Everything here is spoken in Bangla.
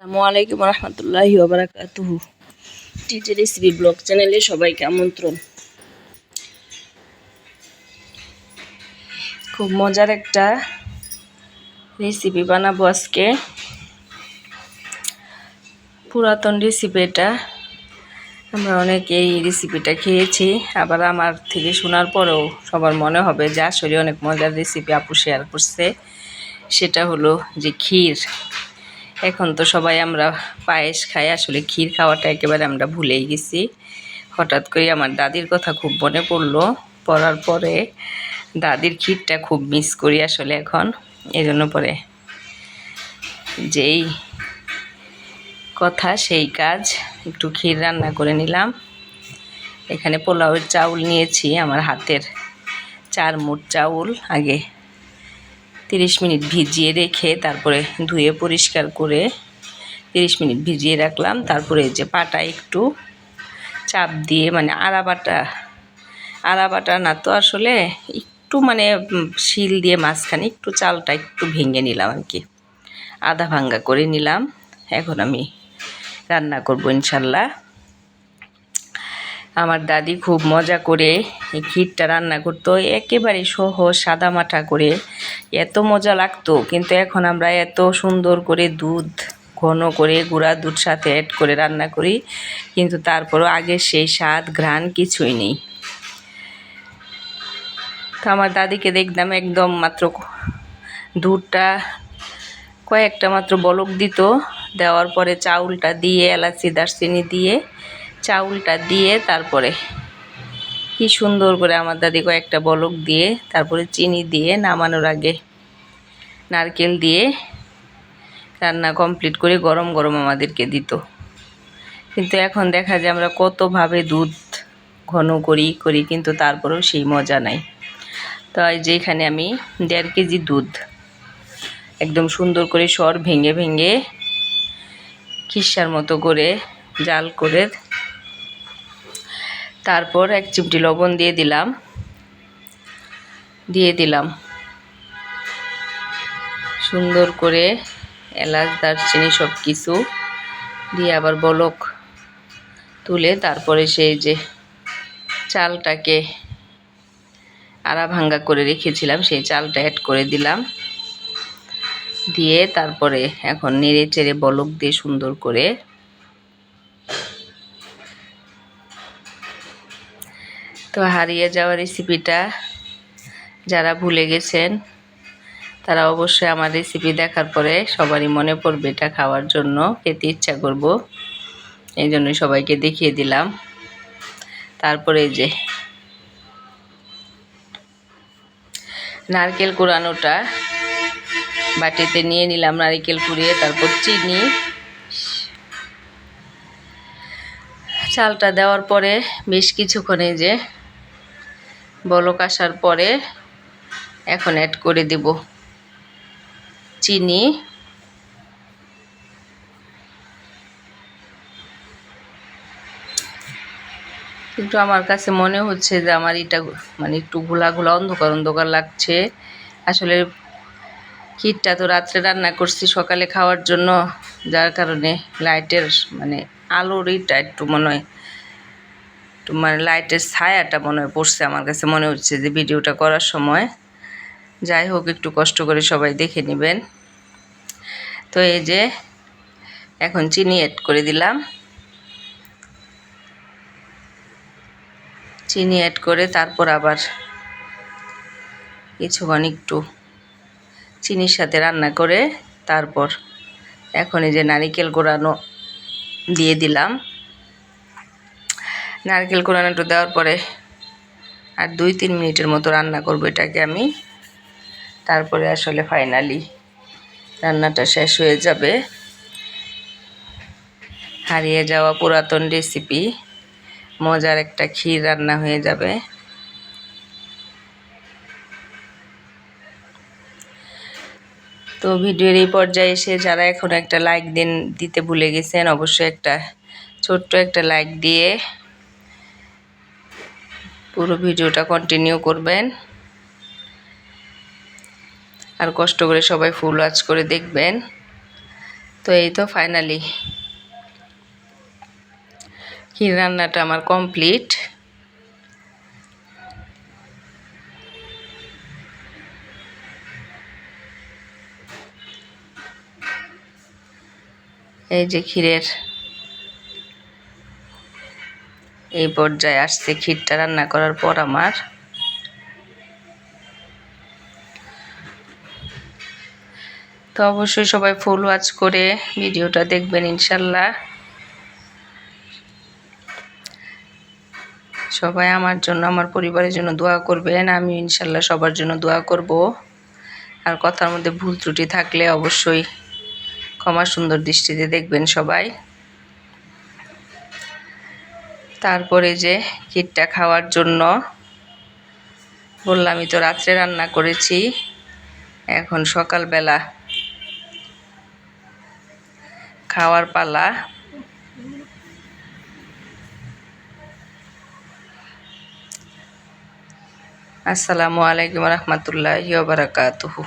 আসসালামু আলাইকুম রহমতুল্লাহি ওবরাকাতুহু টিচে রেসিপি ব্লগ চ্যানেলে সবাইকে আমন্ত্রণ। খুব মজার একটা রেসিপি বানাবো আজকে। পুরাতন রেসিপি এটা। আমরা অনেকে এই রেসিপিটা খেয়েছি, আবার আমার থেকে শোনার পরেও সবার মনে হবে যে আসলে অনেক মজার রেসিপি আপু শেয়ার করছে। সেটা হলো যে ক্ষীর। এখন তো সবাই আমরা পায়েস খাই, আসলে ক্ষীর খাওয়াটা একেবারে আমরা ভুলেই গেছি। হঠাৎ করে আমার দাদির কথা খুব মনে পড়ল, পড়ার পরে দাদির ক্ষীরটা খুব মিস করি আসলে এখন। এই জন্য পরে যেই কথা, সেই কাজ, একটু ক্ষীর রান্না করে নিলাম। এখানে পোলাওয়ের চাউল নিয়েছি, আমার হাতের চার মুঠ চাউল আগে তিরিশ মিনিট ভিজিয়ে রেখে তারপরে ধুয়ে পরিষ্কার করে তিরিশ মিনিট ভিজিয়ে রাখলাম। তারপরে যে পাটা একটু চাপ দিয়ে মানে আড়া বাটা আড়া বাটা না তো আসলে একটু মানে শিল দিয়ে মাঝখানে একটু চালটা একটু ভেঙে নিলাম আর কি। আধা ভাঙ্গা করে নিলাম। এখন আমি রান্না করব ইনশাল্লাহ। আমার দাদি খুব মজা করে এই ক্ষীরটা রান্না করতো। একেবারে সহজ সাদা মাঠা করে এত মজা লাগতো, কিন্তু এখন আমরা এত সুন্দর করে দুধ ঘন করে গুঁড়া দুধ সাথে অ্যাড করে রান্না করি, কিন্তু তারপরও আগে সেই স্বাদ, ঘ্রাণ কিছুই নেই। তো আমার দাদিকে দেখতাম একদম মাত্র দুধটা কয়েকটা মাত্র বলক দিত, দেওয়ার পরে চাউলটা দিয়ে, এলাচি, দারচিনি দিয়ে, চাউলটা দিয়ে তারপরে কি সুন্দর করে আমার দাদি কয়েকটা বলক দিয়ে, তারপরে চিনি দিয়ে নামানোর আগে নারকেল দিয়ে রান্না কমপ্লিট করে গরম গরম আমাদেরকে দিত। কিন্তু এখন দেখা যায় আমরা কতভাবে দুধ ঘন করি করি, কিন্তু তারপরেও সেই মজা নাই। তো এই আমি দেড় কেজি দুধ একদম সুন্দর করে সর ভেঙে ভেঙে খিসার মতো করে জাল করে তারপর এক চিমটি লবণ দিয়ে দিলাম। দিয়ে দিলাম। সুন্দর করে এলাচ, দারচিনি সব কিছু দিয়ে আবার বলক তুলে তারপরে সেই যে চালটাকে আড়া ভাঙ্গা করে রেখেছিলাম, সেই চালটা অ্যাড করে দিলাম। দিয়ে তারপরে এখন নেড়ে চেড়ে বলক দিয়ে সুন্দর করে তো হারিয়ে যাওয়া রেসিপিটা যারা ভুলে গেছেন, তারা অবশ্যই আমার রেসিপি দেখার পরে সবারই মনে পড়বে এটা খাওয়ার জন্য। খেতে ইচ্ছা করব, এই জন্য সবাইকে দেখিয়ে দিলাম। তারপরে যে নারকেল কুড়ানোটা বাটিতে নিয়ে নিলাম, নারকেল কুড়িয়ে তারপর চিনি। চালটা দেওয়ার পরে বেশ কিছুক্ষণ যে বলক আসার পরে এখন অ্যাড করে দেব চিনি। কিন্তু আমার কাছে মনে হচ্ছে যে আমার এটা মানে একটু ঘোলা ঘোলা অন্ধকার অন্ধকার লাগছে। আসলে ক্ষীরটা তো রাত্রে রান্না করছি, সকালে খাওয়ার জন্য, যার কারণে লাইটের মানে আলোর ইটা একটু মনে হয় মানে লাইটের ছায়াটা মনে পড়ছে আমার কাছে, মনে হচ্ছে যে ভিডিওটা করার সময়। যাই হোক, একটু কষ্ট করে সবাই দেখে নেবেন। তো এই যে, এখন চিনি অ্যাড করে দিলাম। চিনি অ্যাড করে তারপর আবার কিছুক্ষণ একটু চিনির সাথে রান্না করে তারপর এখন এই যে নারিকেল কোরানো দিয়ে দিলাম। নারকেল কোরানোটা দেওয়ার পরে আর দুই তিন মিনিটের মতো রান্না করব এটাকে আমি। তারপরে আসলে ফাইনালি রান্নাটা শেষ হয়ে যাবে। হারিয়ে যাওয়া পুরাতন রেসিপি মজার একটা ক্ষীর রান্না হয়ে যাবে। তো ভিডিওর এই পর্যায়ে এসে যারা এখন একটা লাইক দিন দিতে ভুলে গেছেন, অবশ্যই একটা ছোট্ট একটা লাইক দিয়ে পুরো ভিডিওটা কন্টিনিউ করবেন। আর কষ্ট করে সবাই ফুল ওয়াচ করে দেখবেন। তো এই তো ফাইনালি ক্ষীর রান্নাটা আমার কমপ্লিট এই যে ক্ষীরের এই পর্যায়ে আসছে ক্ষীরটা রান্না করার পর আমার। তো অবশ্যই সবাই ফুল ওয়াচ করে ভিডিওটা দেখবেন ইনশাল্লাহ। সবাই আমার জন্য, আমার পরিবারের জন্য দোয়া করবেন আমি ইনশাল্লাহ সবার জন্য দোয়া করব। আর কথার মধ্যে ভুল ত্রুটি থাকলে অবশ্যই ক্ষমা সুন্দর দৃষ্টিতে দেখবেন সবাই। তারপরে যে ক্ষীরটা খাওয়ার জন্য বললামই তো রাত্রে রান্না করেছি, এখন সকালবেলা খাওয়ার পালা। আসসালামু আলাইকুম রহমতুল্লাহ বারাকাতুহু।